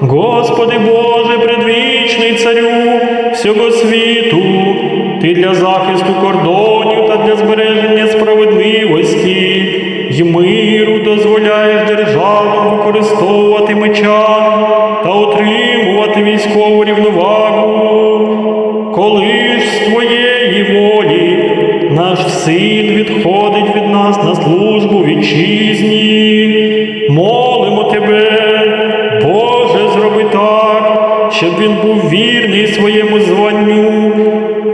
Господи Боже, предвічний царю всього світу, Ти для захисту кордонів та для збереження справедливості й миру дозволяєш державам використовувати меча та утримувати військову рівновагу. Коли ж з твоєї волі наш син відходить від нас на службу вітчизні, щоб він був вірний своєму званню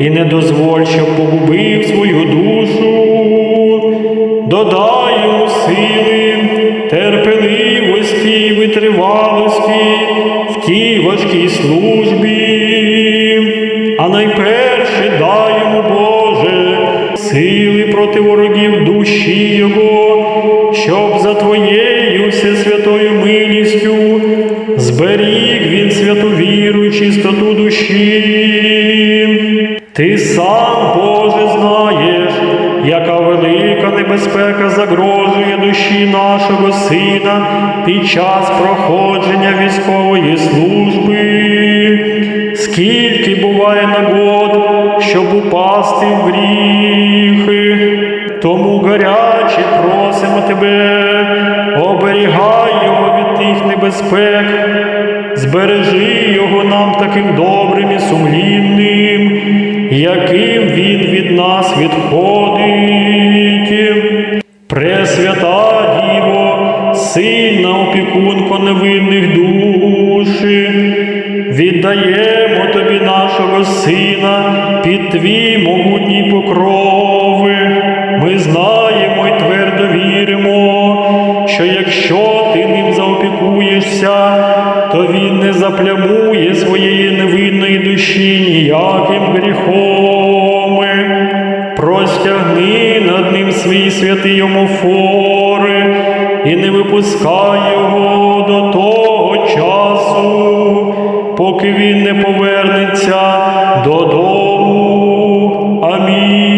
і не дозволь, щоб погубив свою душу. Додай йому сили, терпеливості й витривалості в тій важкій службі, а найперше дай йому, Боже, сили проти ворогів душі Його, щоб за Твоєю святу віру й чистоту душі. Ти сам, Боже, знаєш, яка велика небезпека загрожує душі нашого сина під час проходження військової служби. Скільки буває нагод, щоб упасти в гріхи, тому гаряче просимо тебе, оберігай його від тих небезпек, збережи його нам таким добрим і сумлінним, яким він від нас відходить. Пресвята Діво, сильна опікунко невинних душі, віддаємо тобі нашого сина під твій могутній покрови. милуєшся, то Він не заплямує своєї невинної душі ніяким гріхом. Простягни над ним свої святі йому фори і не випускай його до того часу, поки він не повернеться додому. Амінь.